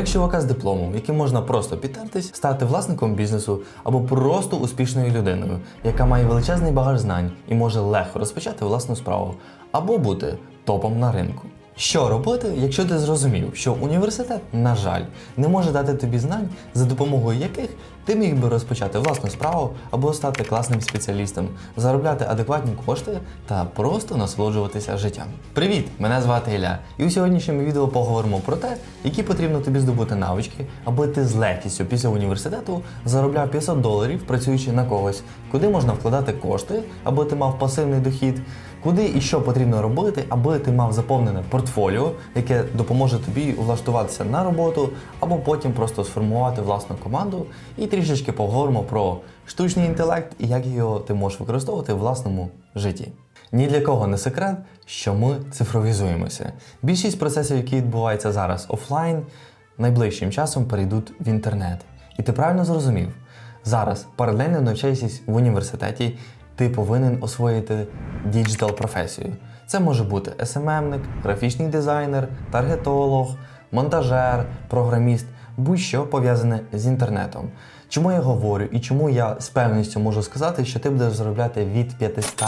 Як чувака з дипломом, яким можна просто підтертись, стати власником бізнесу або просто успішною людиною, яка має величезний багаж знань і може легко розпочати власну справу, або бути топом на ринку. Що робити, якщо ти зрозумів, що університет, на жаль, не може дати тобі знань, за допомогою яких ти міг би розпочати власну справу або стати класним спеціалістом, заробляти адекватні кошти та просто насолоджуватися життям. Привіт! Мене звати Ілля, і у сьогоднішньому відео поговоримо про те, які потрібно тобі здобути навички, аби ти з легкістю після університету заробляв 500 доларів, працюючи на когось, куди можна вкладати кошти, аби ти мав пасивний дохід. Куди і що потрібно робити, аби ти мав заповнене портфоліо, яке допоможе тобі влаштуватися на роботу, або потім просто сформувати власну команду і трішечки поговоримо про штучний інтелект і як його ти можеш використовувати в власному житті. Ні для кого не секрет, що ми цифровізуємося. Більшість процесів, які відбуваються зараз офлайн, найближчим часом перейдуть в інтернет. І ти правильно зрозумів, зараз паралельно навчаючись в університеті, ти повинен освоїти діджитал професію. Це може бути СММник, графічний дизайнер, таргетолог, монтажер, програміст, будь-що пов'язане з інтернетом. Чому я говорю і чому я з певністю можу сказати, що ти будеш заробляти від 500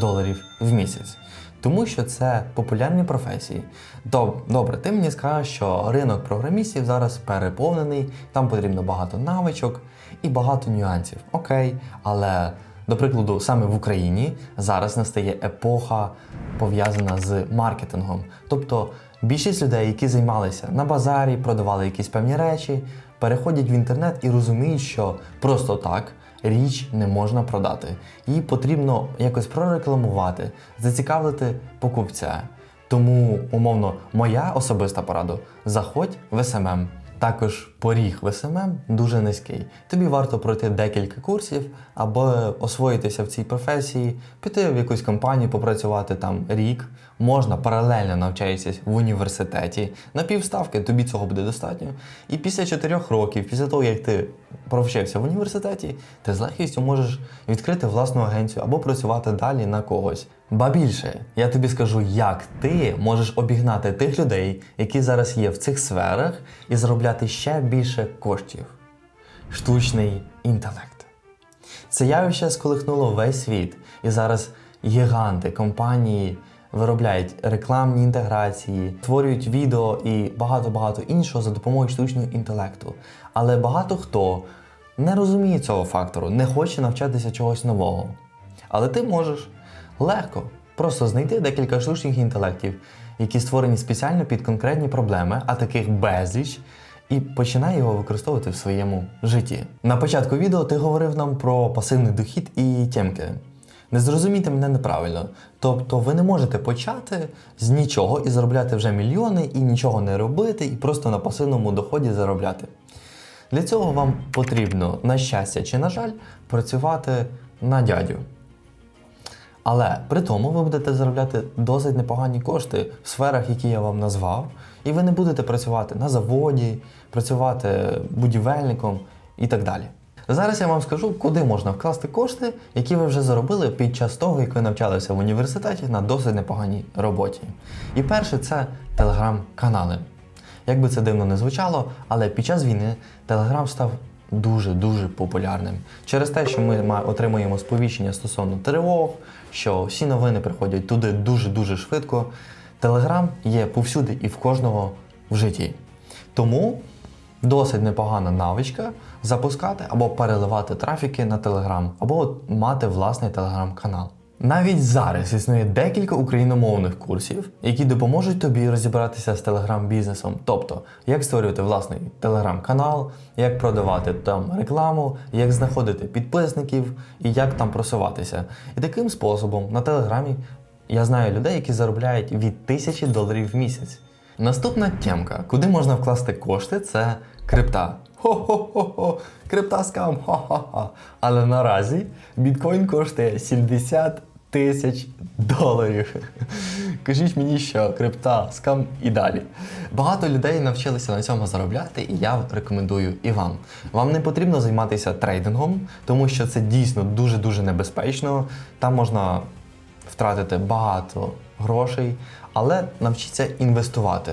доларів в місяць? Тому що це популярні професії. Доб- Добре, ти мені скажеш, що ринок програмістів зараз переповнений, там потрібно багато навичок і багато нюансів. Окей, але до прикладу, саме в Україні зараз настає епоха пов'язана з маркетингом. Тобто більшість людей, які займалися на базарі, продавали якісь певні речі, переходять в інтернет і розуміють, що просто так річ не можна продати. Її потрібно якось прорекламувати, зацікавити покупця. Тому, умовно, моя особиста порада заходь в СММ. Також поріг в СММ дуже низький. Тобі варто пройти декілька курсів, аби освоїтися в цій професії, піти в якусь компанію, попрацювати там рік. Можна паралельно навчаючись в університеті на півставки, тобі цього буде достатньо. І після чотирьох років, після того як ти провчився в університеті, ти з легкістю можеш відкрити власну агенцію або працювати далі на когось. Ба більше, я тобі скажу, як ти можеш обігнати тих людей, які зараз є в цих сферах, і заробляти ще більше коштів. Штучний інтелект. Це явище сколихнуло весь світ, і зараз гіганти, компанії виробляють рекламні інтеграції, створюють відео і багато-багато іншого за допомогою штучного інтелекту. Але багато хто не розуміє цього фактору, не хоче навчатися чогось нового. Але ти можеш легко просто знайти декілька штучних інтелектів, які створені спеціально під конкретні проблеми, а таких безліч, і починай його використовувати в своєму житті. На початку відео ти говорив нам про пасивний дохід і тємки. Не зрозумійте мене неправильно. Тобто ви не можете почати з нічого і заробляти вже мільйони, і нічого не робити, і просто на пасивному доході заробляти. Для цього вам потрібно, на щастя чи на жаль, працювати на дядю. Але при тому ви будете заробляти досить непогані кошти в сферах, які я вам назвав, і ви не будете працювати на заводі, працювати будівельником і так далі. Зараз я вам скажу, куди можна вкласти кошти, які ви вже заробили під час того, як ви навчалися в університеті на досить непоганій роботі. І перше це телеграм-канали. Як би це дивно не звучало, але під час війни Телеграм став дуже-дуже популярним. Через те, що ми отримуємо сповіщення стосовно тривог, що всі новини приходять туди дуже-дуже швидко. Телеграм є повсюди і в кожного в житті. Тому досить непогана навичка запускати або переливати трафіки на Телеграм, або мати власний телеграм-канал. Навіть зараз існує декілька україномовних курсів, які допоможуть тобі розібратися з телеграм-бізнесом, тобто як створювати власний телеграм-канал, як продавати там рекламу, як знаходити підписників і як там просуватися. І таким способом на телеграмі я знаю людей, які заробляють від тисячі доларів в місяць. Наступна темка, куди можна вкласти кошти, це крипта. Хо-хо-хо-хо, крипта скам, ха-ха-ха. Але наразі біткоін коштує 70 тисяч доларів. Кажіть мені, що крипта скам і далі. Багато людей навчилися на цьому заробляти, і я рекомендую і вам. Вам не потрібно займатися трейдингом, тому що це дійсно дуже-дуже небезпечно. Там можна втратити багато грошей, але навчіться інвестувати.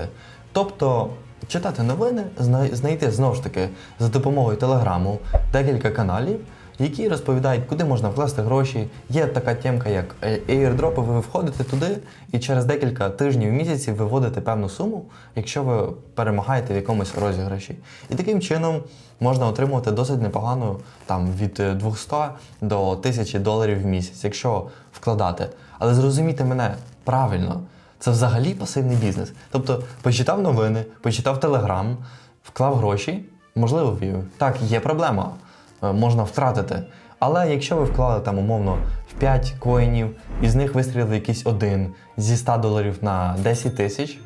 Тобто читати новини, знайти знову ж таки за допомогою телеграму декілька каналів, які розповідають, куди можна вкласти гроші. Є така тємка, як е, airdrop, ви входите туди і через декілька тижнів місяців виводите певну суму, якщо ви перемагаєте в якомусь розіграші. І таким чином можна отримувати досить непогано там від е, 200 до 1000 доларів в місяць, якщо вкладати. Але зрозумійте мене правильно, це взагалі пасивний бізнес. Тобто почитав новини, почитав телеграм, вклав гроші, можливо, ввів. Так, є проблема, е, можна втратити. Але якщо ви вклали там умовно в 5 коїнів, і з них вистрілили якийсь один зі 100 доларів на 10 тисяч,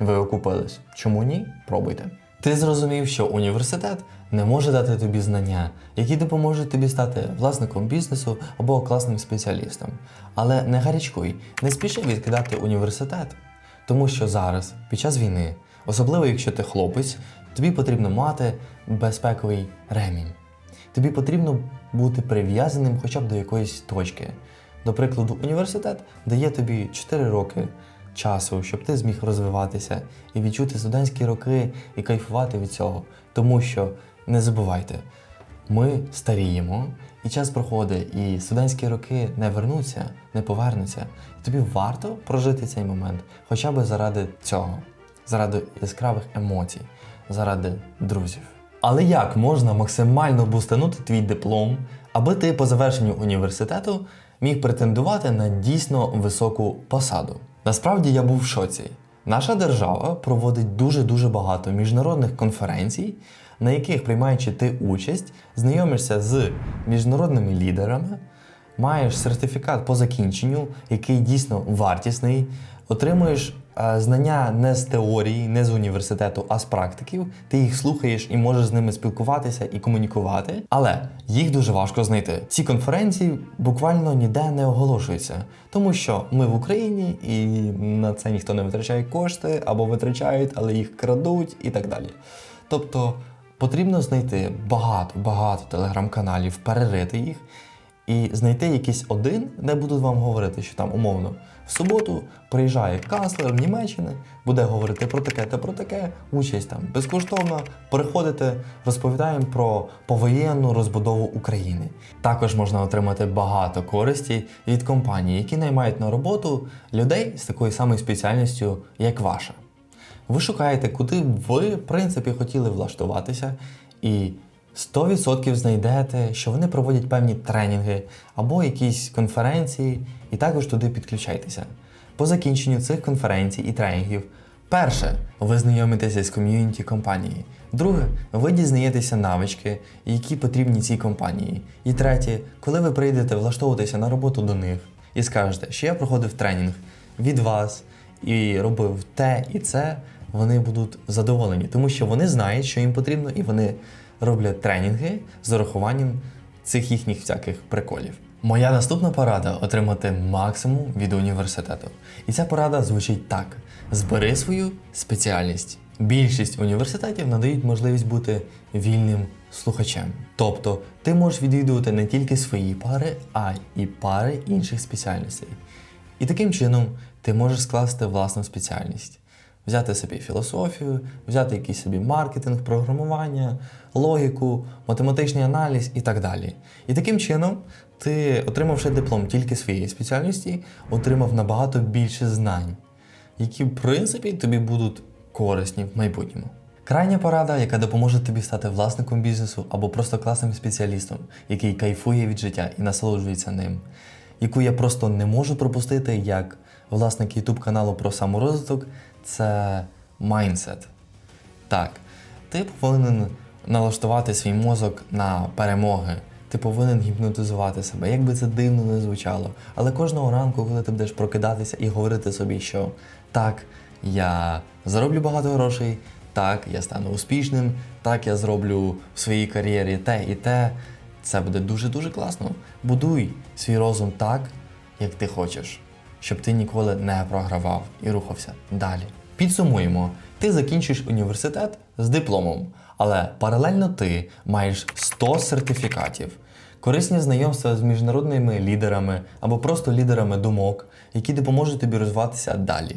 ви окупились. Чому ні? Пробуйте. Ти зрозумів, що університет не може дати тобі знання, які допоможуть тобі стати власником бізнесу або класним спеціалістом. Але не гарячкуй, не спіши відкидати університет, тому що зараз, під час війни, особливо якщо ти хлопець, тобі потрібно мати безпековий ремінь. Тобі потрібно бути прив'язаним хоча б до якоїсь точки. До прикладу, університет дає тобі 4 роки часу, щоб ти зміг розвиватися і відчути студентські роки і кайфувати від цього. Тому що не забувайте, ми старіємо, і час проходить, і студентські роки не вернуться, не повернуться. І тобі варто прожити цей момент хоча б заради цього, заради яскравих емоцій, заради друзів. Але як можна максимально бустанути твій диплом, аби ти по завершенню університету міг претендувати на дійсно високу посаду? Насправді я був в шоці. Наша держава проводить дуже-дуже багато міжнародних конференцій, на яких, приймаючи ти участь, знайомишся з міжнародними лідерами, маєш сертифікат по закінченню, який дійсно вартісний, отримуєш е, знання не з теорії, не з університету, а з практиків. Ти їх слухаєш і можеш з ними спілкуватися і комунікувати. Але їх дуже важко знайти. Ці конференції буквально ніде не оголошуються, тому що ми в Україні і на це ніхто не витрачає кошти або витрачають, але їх крадуть і так далі. Тобто потрібно знайти багато, багато телеграм-каналів, перерити їх і знайти якийсь один, де будуть вам говорити, що там умовно в суботу приїжджає канцлер Німеччини, буде говорити про таке та про таке, участь там безкоштовно. Приходите, розповідаємо про повоєнну розбудову України. Також можна отримати багато користі від компаній, які наймають на роботу людей з такою самою спеціальністю, як ваша. Ви шукаєте, куди ви, в принципі, хотіли влаштуватися, і 100% знайдете, що вони проводять певні тренінги або якісь конференції, і також туди підключайтеся. По закінченню цих конференцій і тренінгів, перше, ви знайомитеся з ком'юніті компанії. Друге, ви дізнаєтеся навички, які потрібні цій компанії. І третє, коли ви прийдете влаштовуватися на роботу до них і скажете, що я проходив тренінг від вас і робив те і це, вони будуть задоволені, тому що вони знають, що їм потрібно, і вони роблять тренінги з урахуванням цих їхніх всяких приколів. Моя наступна порада отримати максимум від університету. І ця порада звучить так: збери свою спеціальність. Більшість університетів надають можливість бути вільним слухачем. Тобто ти можеш відвідувати не тільки свої пари, а й пари інших спеціальностей. І таким чином ти можеш скласти власну спеціальність. Взяти собі філософію, взяти якийсь собі маркетинг, програмування, логіку, математичний аналіз і так далі. І таким чином, ти, отримавши диплом тільки своєї спеціальності, отримав набагато більше знань, які, в принципі, тобі будуть корисні в майбутньому. Крайня порада, яка допоможе тобі стати власником бізнесу або просто класним спеціалістом, який кайфує від життя і насолоджується ним, яку я просто не можу пропустити як власник YouTube каналу про саморозвиток, це майндсет. Так, ти повинен налаштувати свій мозок на перемоги. Ти повинен гіпнотизувати себе, як би це дивно не звучало. Але кожного ранку, коли ти будеш прокидатися і говорити собі, що так, я зароблю багато грошей, так, я стану успішним, так, я зроблю в своїй кар'єрі те і те, це буде дуже-дуже класно. Будуй свій розум так, як ти хочеш, щоб ти ніколи не програвав і рухався далі. Підсумуємо, ти закінчиш університет з дипломом, але паралельно ти маєш 100 сертифікатів, корисні знайомства з міжнародними лідерами або просто лідерами думок, які допоможуть тобі розвиватися далі.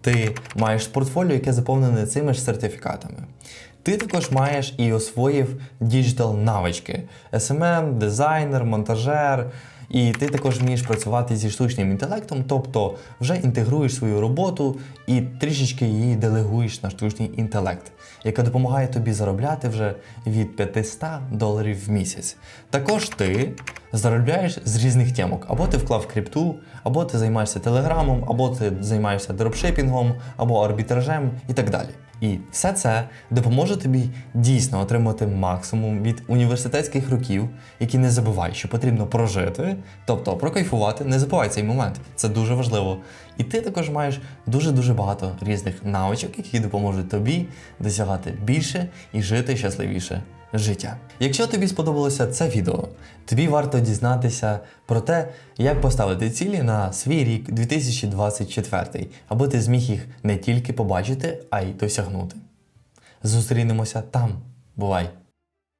Ти маєш портфоліо, яке заповнене цими ж сертифікатами. Ти також маєш і освоїв діджитал навички: SMM, дизайнер, монтажер. І ти також вмієш працювати зі штучним інтелектом, тобто вже інтегруєш свою роботу і трішечки її делегуєш на штучний інтелект, яка допомагає тобі заробляти вже від 500 доларів в місяць. Також ти заробляєш з різних темок. Або ти вклав крипту, або ти займаєшся телеграмом, або ти займаєшся дропшипінгом, або арбітражем і так далі. І все це допоможе тобі дійсно отримати максимум від університетських років, які не забувай, що потрібно прожити, тобто прокайфувати, не забувай цей момент. Це дуже важливо. І ти також маєш дуже-дуже багато різних навичок, які допоможуть тобі досягати більше і жити щасливіше життя. Якщо тобі сподобалося це відео, тобі варто дізнатися про те, як поставити цілі на свій рік 2024, аби ти зміг їх не тільки побачити, а й досягнути. Зустрінемося там. Бувай!